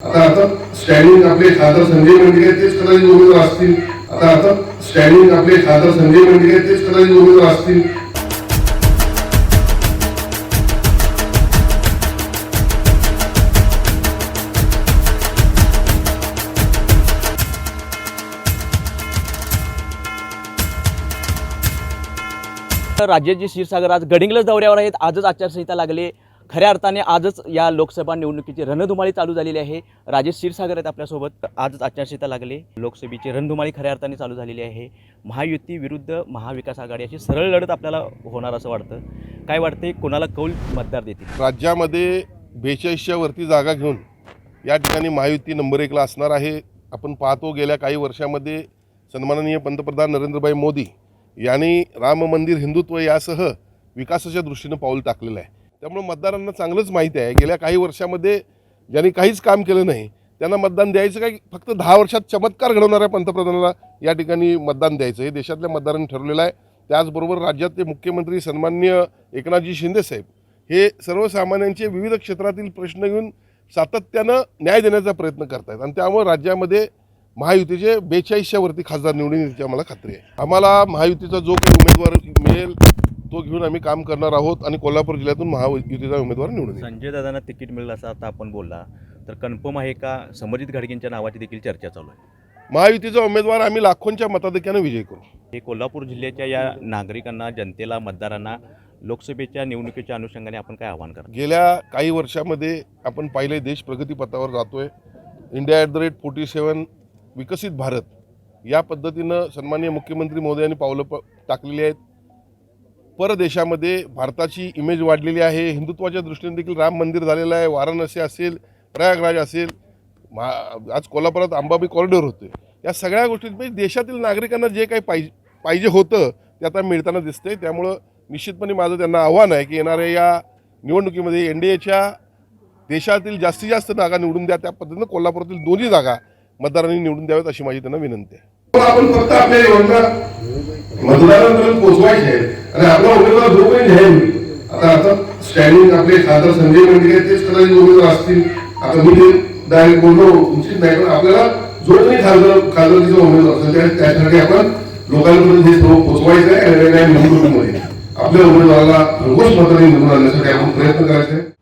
आता आता स्टँडिंग आपले खासदार संजय मंडगे तेच कदाचित उमेदवार असतील. आता आता स्टँडिंग आपले खासदार संजय मंडगे तेच कदाचित उमेदवार असतील. राज्याचे क्षीरसागर आज गडिंग्लज दौऱ्यावर आहेत. आजच आचारसंहिता लागली खऱ्या अर्थाने आजच या लोकसभा निवडणुकीची रणधुमाळी चालू झालेली आहे. राजेश क्षीरसागर आहेत आपल्यासोबत. आजच आचारसंहिता लागले. लोकसभेची रणधुमाळी खऱ्या अर्थाने चालू झालेली आहे. महायुती विरुद्ध महाविकास आघाडी अशी सरळ लढत आपल्याला होणार असं वाटतं. काय वाटते कोणाला कौल मतदार देतील? राज्यामध्ये बेचाळीसच्या वरती जागा घेऊन या ठिकाणी महायुती नंबर एकला असणार आहे. आपण पाहतो गेल्या काही वर्षामध्ये सन्माननीय पंतप्रधान नरेंद्रभाई मोदी यांनी राम मंदिर हिंदुत्व यासह विकासाच्या दृष्टीनं पाऊल टाकलेलं आहे. त्यामुळे मतदारांना चांगलंच माहिती आहे. गेल्या काही वर्षामध्ये ज्यांनी काहीच काम केलं नाही त्यांना मतदान द्यायचं काय फक्त दहा वर्षात चमत्कार घडवणाऱ्या पंतप्रधानाला या ठिकाणी मतदान द्यायचं. हे देशातल्या मतदारांनी ठरवलेलं आहे. त्याचबरोबर राज्यातले मुख्यमंत्री सन्मान्य एकनाथजी शिंदेसाहेब हे सर्वसामान्यांचे विविध क्षेत्रातील प्रश्न घेऊन सातत्यानं न्याय देण्याचा प्रयत्न करत आहेत आणि त्यामुळे राज्यामध्ये महायुतीचे बेचाळीसच्या वरती खासदार निवडून येण्याची आम्हाला खात्री आहे. आम्हाला महायुतीचा जो काही उमेदवार मिळेल घेऊन आम्ही काम करणार आहोत आणि कोल्हापूर जिल्ह्यातून महायुतीचा उमेदवार निवडून संजय दादांना तिकीट मिळेल असं आता आपण बोलला. तर कन्फर्म आहे का? समजित घाडगेंच्या नावाची देखील चर्चा चालू आहे. महायुतीचा उमेदवार आम्ही लाखोंच्या मताधिक्यानं विजय करू. हे कोल्हापूर जिल्ह्याच्या या नागरिकांना जनतेला मतदारांना लोकसभेच्या निवडणुकीच्या अनुषंगाने आपण काय आव्हान करा गेल्या काही वर्षामध्ये आपण पाहिले देश प्रगतीपथावर जातोय. India at the rate forty seven विकसित भारत या पद्धतीनं सन्माननीय मुख्यमंत्री मोदयांनी पावलं प टाकलेली आहेत. परदेशामध्ये भारताची इमेज वाढलेली आहे. हिंदुत्वाच्या दृष्टीने देखील राम मंदिर झालेलं आहे. वाराणसी असेल प्रयागराज असेल मा आज कोल्हापुरात अंबाबाई कॉरिडॉर होते. या सगळ्या गोष्टी म्हणजे देशातील नागरिकांना जे काही पाहिजे पाहिजे होतं ते आता मिळताना दिसतंय. त्यामुळं निश्चितपणे माझं त्यांना आव्हान आहे की येणाऱ्या या निवडणुकीमध्ये एन डी एच्या देशातील जास्तीत जास्त जागा निवडून द्या. त्या पद्धतीनं कोल्हापुरातील दोन्ही जागा मतदारांनी निवडून द्याव्यात अशी माझी त्यांना विनंती आहे. आपण फक्त आपल्या योजना मतदारांपर्यंत पोहोचवायची आणि आपला उमेदवार जो काही जाहीर होईल आता आता स्टँडिंग आपले खासदार संजय मंडगे तेच कदाचित उमेदवार असतील. आता मी ते डायरेक्ट बोललो उचित नाही पण आपल्याला जो काही खासदार खासदारकीचा उमेदवार असेल त्यासाठी आपण लोकांपर्यंत हे सर्व पोचवायचं आहे आपल्या उमेदवाराला घरपोच मताने निवडून आणण्यासाठी आपण प्रयत्न करायचे आहे